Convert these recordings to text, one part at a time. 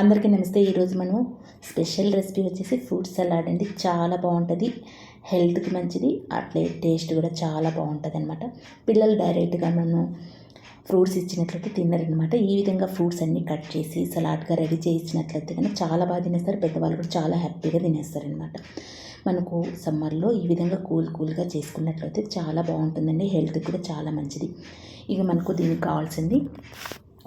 అందరికీ నమస్తే. ఈరోజు మనం స్పెషల్ రెసిపీ వచ్చేసి ఫ్రూట్ సలాడ్ అండి. చాలా బాగుంటుంది. హెల్త్కి మంచిది. అట్లే టేస్ట్ కూడా చాలా బాగుంటుంది అనమాట పిల్లలు డైరెక్ట్గా మనం ఫ్రూట్స్ ఇచ్చినట్లయితే తిన్నారనమాట ఈ విధంగా ఫ్రూట్స్ అన్నీ కట్ చేసి సలాడ్గా రెడీ చేసినట్లయితే కానీ చాలా బాగా తినేస్తారు. పెద్దవాళ్ళు కూడా చాలా హ్యాపీగా తినేస్తారనమాట మనకు సమ్మర్లో ఈ విధంగా కూల్ కూల్గా చేసుకున్నట్లయితే చాలా బాగుంటుందండి. హెల్త్కి కూడా చాలా మంచిది. ఇక మనకు దీనికి కావాల్సింది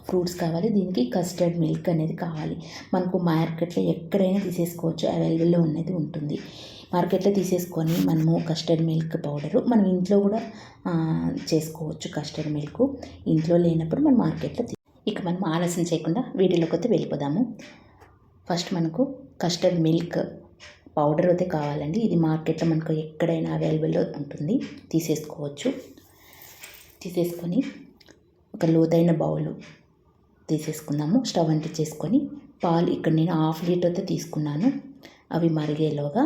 ఫ్రూట్స్ కావాలి దీనికి కస్టర్డ్ మిల్క్ అనేది కావాలి. మనకు మార్కెట్లో ఎక్కడైనా తీసేసుకోవచ్చు అవైలబుల్లో ఉన్నది ఉంటుంది. మార్కెట్లో తీసేసుకొని మనము కస్టర్డ్ మిల్క్ పౌడరు మనం ఇంట్లో కూడా చేసుకోవచ్చు కస్టర్డ్ మిల్క్ ఇంట్లో లేనప్పుడు మనం మార్కెట్లో ఇక మనం ఆలస్యం చేయకుండా వీటిలోకి అయితే వెళ్ళిపోదాము. ఫస్ట్ మనకు కస్టర్డ్ మిల్క్ పౌడర్ అయితే కావాలండి. ఇది మార్కెట్లో మనకు ఎక్కడైనా అవైలబుల్లో ఉంటుంది. తీసేసుకోవచ్చు. తీసేసుకొని ఒక లోతైన బౌలు తీసేసుకుందాము స్టవ్ అంటించేసుకొని పాలు ఇక్కడ నేను హాఫ్ లీటర్ అయితే తీసుకున్నాను. అవి మరిగేలోగా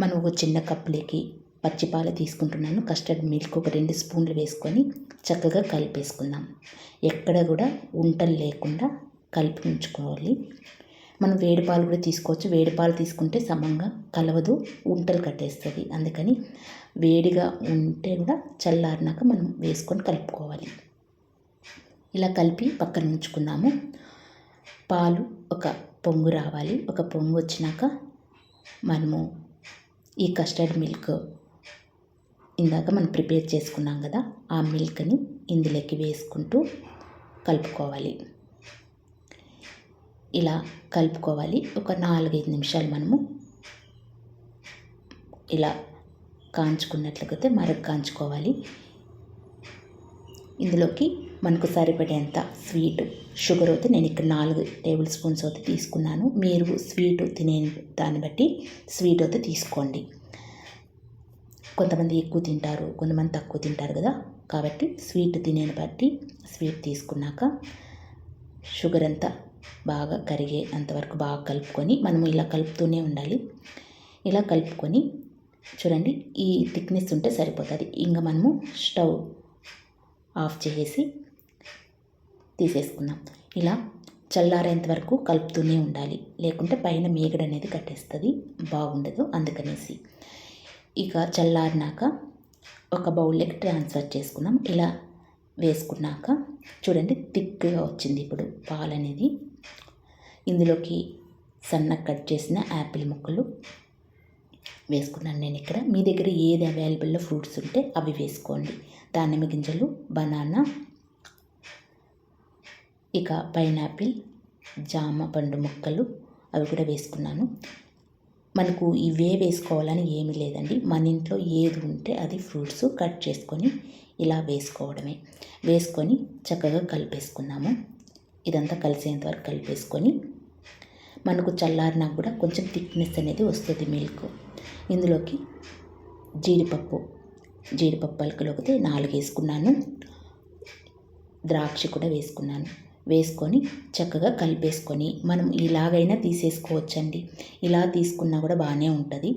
మనం ఒక చిన్న కప్పులకి పచ్చిపాలు తీసుకుంటున్నాను. కస్టర్డ్ మిల్క్ ఒక రెండు స్పూన్లు వేసుకొని చక్కగా కలిపేసుకుందాం. ఎక్కడ కూడా ఉంటలు లేకుండా కలిపి ఉంచుకోవాలి. మనం వేడి పాలు కూడా తీసుకోవచ్చు. వేడి పాలు తీసుకుంటే సమంగా కలవదు ఉంటలు కట్టేస్తుంది. అందుకని వేడిగా ఉంటే కూడా చల్లారినాక మనం వేసుకొని కలుపుకోవాలి. ఇలా కలిపి పక్కన ఉంచుకుందాము. పాలు ఒక పొంగు రావాలి. ఒక పొంగు వచ్చినాక మనము ఈ కస్టర్డ్ మిల్క్ ఇందాక మనం ప్రిపేర్ చేసుకున్నాం కదా ఆ మిల్క్ని ఇందులోకి వేసుకుంటూ కలుపుకోవాలి. ఇలా కలుపుకోవాలి. ఒక నాలుగైదు నిమిషాలు మనము ఇలా కాంచుకున్నట్లయితే మరగ కాంచుకోవాలి. ఇందులోకి మనకు సరిపడేంత స్వీట్ షుగర్ అయితే నేను ఇక్కడ నాలుగు టేబుల్ స్పూన్స్ అయితే తీసుకున్నాను. మీరు స్వీట్ తినే దాన్ని బట్టి స్వీట్ అయితే తీసుకోండి. కొంతమంది ఎక్కువ తింటారు కొంతమంది తక్కువ తింటారు కదా. కాబట్టి స్వీట్ తినేని బట్టి స్వీట్ తీసుకున్నాక షుగర్ అంతా బాగా కరిగే అంతవరకు బాగా కలుపుకొని మనం ఇలా కలుపుతూనే ఉండాలి. ఇలా కలుపుకొని చూడండి ఈ థిక్నెస్ ఉంటే సరిపోతుంది. ఇంకా మనము స్టవ్ ఆఫ్ చేసేసి తీసేసుకుందాం. ఇలా చల్లారేంత వరకు కలుపుతూనే ఉండాలి. లేకుంటే పైన మేగడ అనేది కట్టేస్తుంది. బాగుండదు అందుకనేసి. ఇక చల్లారినాక ఒక బౌల్లోకి ట్రాన్స్ఫర్ చేసుకున్నాం ఇలా వేసుకున్నాక చూడండి థిక్గా వచ్చింది ఇప్పుడు పాలు అనేది ఇందులోకి సన్నగా కట్ చేసిన యాపిల్ ముక్కలు వేసుకున్నాను నేను ఇక్కడ. మీ దగ్గర ఏది అవైలబుల్లో ఫ్రూట్స్ ఉంటే అవి వేసుకోండి. దానిమ్మ గింజలు బనానా ఇక పైనాపిల్ జామ పండు ముక్కలు అవి కూడా వేసుకున్నాను. మనకు ఇవే వేసుకోవాలని ఏమీ లేదండి. మన ఇంట్లో ఏది ఉంటే అది ఫ్రూట్స్ కట్ చేసుకొని ఇలా వేసుకోవడమే. వేసుకొని చక్కగా కలిపేసుకున్నాము. ఇదంతా కలిసేంత వరకు కలిపేసుకొని మనకు చల్లారినా కూడా కొంచెం థిక్నెస్ అనేది వస్తుంది మిల్క్ ఇందులోకి జీడిపప్పు జీడిపప్పు పలుకులోకి నాలుగు వేసుకున్నాను ద్రాక్ష కూడా వేసుకున్నాను. వేసుకొని చక్కగా కలిపేసుకొని మనం ఇలాగైనా తీసేసుకోవచ్చండి. ఇలా తీసుకున్నా కూడా బాగానే ఉంటుంది.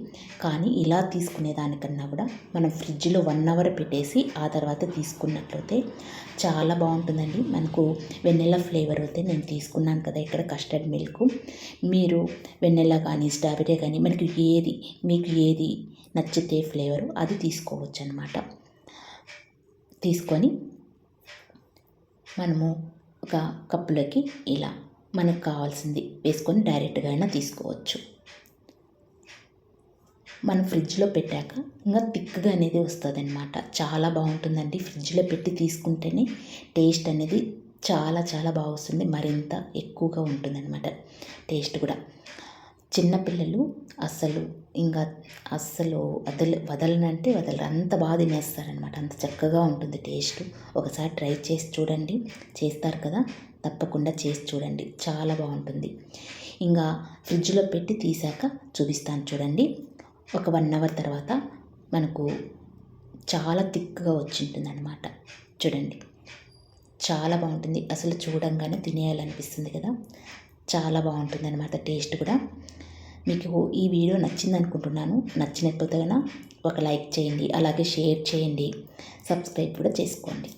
కానీ ఇలా తీసుకునే దానికన్నా కూడా మనం ఫ్రిడ్జ్లో వన్ అవర్ పెట్టేసి ఆ తర్వాత తీసుకున్నట్లయితే చాలా బాగుంటుందండి. మనకు వెన్నెల ఫ్లేవర్ అయితే నేను తీసుకున్నాను కదా ఇక్కడ కస్టర్డ్ మిల్క్. మీరు వెన్నెల కానీ స్ట్రాబెరీ కానీ మనకి ఏది మీకు ఏది నచ్చితే ఫ్లేవరు అది తీసుకోవచ్చు అనమాట తీసుకొని మనము ఒక కప్పులోకి ఇలా మనకు కావాల్సింది వేసుకొని డైరెక్ట్గా అయినా తీసుకోవచ్చు. మనం ఫ్రిడ్జ్లో పెట్టాక ఇంకా థిక్గా అనేది వస్తుంది అనమాట చాలా బాగుంటుందండి ఫ్రిడ్జ్లో పెట్టి తీసుకుంటేనే టేస్ట్ అనేది చాలా చాలా బాగా వస్తుంది. మరింత ఎక్కువగా ఉంటుందన్నమాట టేస్ట్ కూడా. చిన్నపిల్లలు అస్సలు ఇంకా అస్సలు వదల వదలనంటే వదలరు. అంత బాగా తినేస్తారనమాట అంత చక్కగా ఉంటుంది టేస్ట్. ఒకసారి ట్రై చేసి చూడండి. చేస్తారు కదా? తప్పకుండా చేసి చూడండి. చాలా బాగుంటుంది. ఇంకా ఫ్రిడ్జ్లో పెట్టి తీసాక చూపిస్తాను చూడండి. ఒక వన్ అవర్ తర్వాత మనకు చాలా థిక్గా వచ్చింటుంది అనమాట చూడండి. చాలా బాగుంటుంది. అసలు చూడంగానే తినేయాలనిపిస్తుంది కదా? చాలా బాగుంటుంది అనమాట టేస్ట్ కూడా. మీకు ఈ వీడియో నచ్చింది అనుకుంటున్నాను నచ్చినట్టు కనుక ఒక లైక్ చేయండి అలాగే షేర్ చేయండి. సబ్స్క్రైబ్ కూడా చేసుకోండి.